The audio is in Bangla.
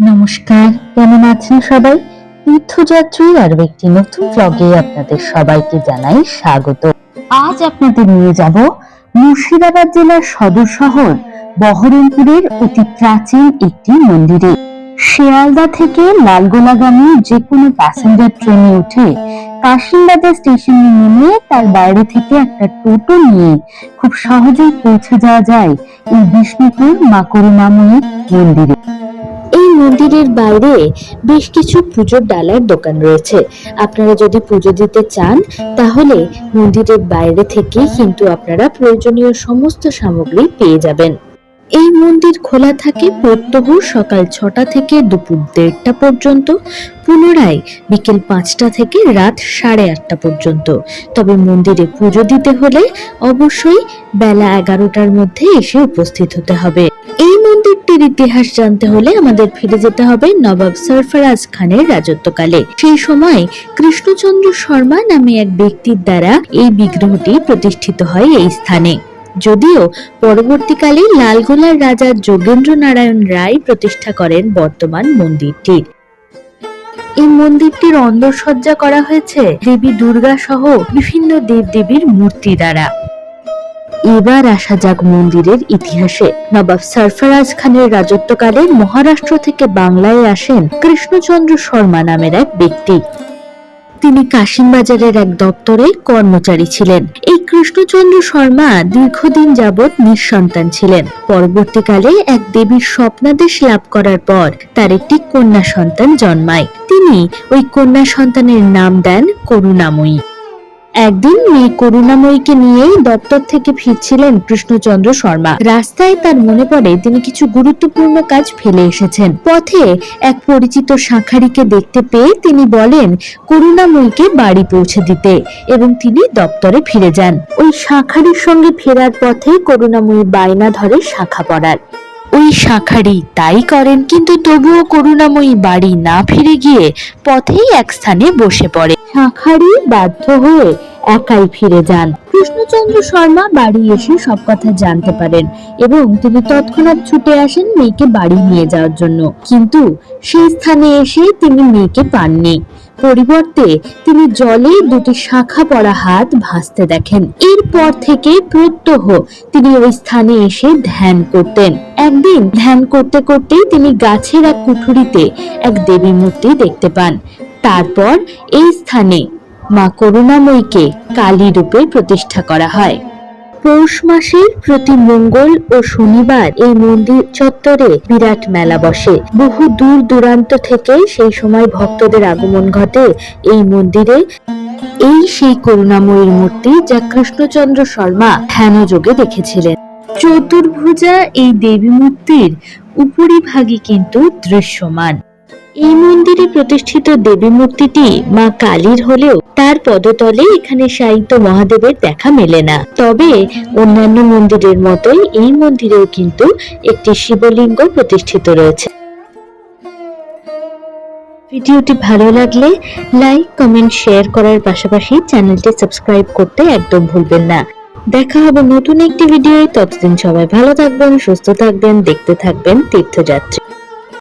নমস্কার, কেমন আছেন সবাই? তীর্থযাত্রী আরও একটি নতুন ব্লগে আপনাদের সবাইকে জানাই স্বাগত। আজ আপনাদের নিয়ে যাব মুর্শিদাবাদ জেলার সদর শহর, বহরমপুরের অতি প্রাচীন একটি মন্দিরে। শিয়ালদা থেকে লালগোলাগামী যে কোনো প্যাসেঞ্জার ট্রেনে উঠে কাশিমবাজার স্টেশনে নেমে তার বাইরে থেকে একটা টোটো নিয়ে খুব সহজেই পৌঁছে যাওয়া যায় এই বিষ্ণুপুর মা করুণাময়ী মন্দিরে। মন্দিরের বাইরে বেশ কিছু পুজোর ডালার দোকান রয়েছে। আপনারা যদি পুজো দিতে চান, তাহলে মন্দিরের বাইরে থেকেই কিন্তু আপনারা প্রয়োজনীয় সমস্ত সামগ্রী পেয়ে যাবেন। এই মন্দির খোলা থাকে প্রত্যহ সকাল ছটা থেকে দুপুর দেড়টা পর্যন্ত, পুনরায় বিকেল পাঁচটা থেকে রাত সাড়ে আটটা পর্যন্ত। তবে মন্দিরে পুজো দিতে হলে অবশ্যই বেলা এগারোটার মধ্যে এসে উপস্থিত হতে হবে। এই মন্দিরটির ইতিহাস জানতে হলে আমাদের ফিরে যেতে হবে নবাব সরফরাজ খানের রাজত্বকালে। সেই সময় কৃষ্ণচন্দ্র শর্মা নামে এক ব্যক্তির দ্বারা এই বিগ্রহটি প্রতিষ্ঠিত হয় এই স্থানে। যদিও পরবর্তীকালে লালগোলার রাজা যোগেন্দ্র নারায়ণ রায় প্রতিষ্ঠা করেন বর্তমান মন্দিরটির। এই মন্দিরটির অন্দরসজ্জা করা হয়েছে দেবী দুর্গা সহ বিভিন্ন দেবদেবীর মূর্তি দ্বারা। এবার আসা যাক মন্দিরের ইতিহাসে। নবাব সরফরাজ খানের রাজত্বকালে মহারাষ্ট্র থেকে বাংলায় আসেন কৃষ্ণচন্দ্র শর্মা নামের এক ব্যক্তি। তিনি কাশিমবাজারের এক দপ্তরে কর্মচারী ছিলেন। এই কৃষ্ণচন্দ্র শর্মা দীর্ঘদিন যাবৎ নিঃসন্তান ছিলেন। পরবর্তীকালে এক দেবীর স্বপ্নাদেশ লাভ করার পর তার একটি কন্যা সন্তান জন্মায়। তিনি ওই কন্যা সন্তানের নাম দেন করুণাময়ী। একদিন মেয়ে করুণাময়ীকে নিয়েই দপ্তর থেকে ফিরছিলেন কৃষ্ণচন্দ্র শর্মা। রাস্তায় তার মনে পড়ে তিনি কিছু গুরুত্বপূর্ণ কাজ ফেলে এসেছেন। পথে এক পরিচিত শাঁখারিকে দেখতে পেয়ে তিনি বলেন, করুণাময়ীকে বাড়ি পৌঁছে দিতে। এবং তিনি দপ্তরে ফিরে যান। ওই শাঁখারির সঙ্গে ফেরার পথে করুণাময়ী বায়না ধরে শাখা পড়ার। ওই শাঁখারি তাই করেন, কিন্তু তবুও করুণাময়ী বাড়ি না ফিরে গিয়ে পথেই এক স্থানে বসে পড়ে। শাঁখারি বাধ্য হয়ে একাই ফিরে যান। কৃষ্ণচন্দ্র শর্মা বাড়ি এসে সব কথা জানতে পারেন এবং তিনি তৎক্ষণাৎ ছুটে আসেন মেয়েকে বাড়ি নিয়ে যাওয়ার জন্য। কিন্তু সেই স্থানে এসে তিনি মেয়েকে পাননি। পরিবর্তে তিনি জলে দুটি শাখা পড়া হাত ভাসতে দেখেন। এরপর থেকে প্রত্যহ তিনি ওই স্থানে এসে ধ্যান করতেন। একদিন ধ্যান করতে করতেই তিনি গাছের এক কুঠুরিতে এক দেবী মূর্তি দেখতে পান। তারপর এই স্থানে মা করুণাময়ীকে কালী রূপে প্রতিষ্ঠা করা হয়। পৌষ মাসের প্রতি মঙ্গল ও শনিবার এই মন্দির চত্বরে বিরাট মেলা বসে। বহু দূর দূরান্ত থেকে সেই সময় ভক্তদের আগমন ঘটে এই মন্দিরে। এই সেই করুণাময়ীর মূর্তি যা কৃষ্ণচন্দ্র শর্মা ধ্যানযোগে দেখেছিলেন। চতুর্ভুজা এই দেবী মূর্তির উপরিভাগই কিন্তু দৃশ্যমান। এই মন্দিরে প্রতিষ্ঠিত দেবী মূর্তিটি মা কালীর হলেও তার পদতলে এখানে সাহিত্য মহাদেবের দেখা মেলে না। তবে অন্যান্য মন্দিরের মতোই এই মন্দিরেও কিন্তু একটি শিবলিঙ্গ প্রতিষ্ঠিত রয়েছে। ভিডিওটি ভালো লাগলে লাইক, কমেন্ট, শেয়ার করার পাশাপাশি চ্যানেলটি সাবস্ক্রাইব করতে একদম ভুলবেন না। দেখা হবে নতুন একটি ভিডিও ততদিন সবাই ভালো থাকবেন, সুস্থ থাকবেন, দেখতে থাকবেন তীর্থযাত্রী।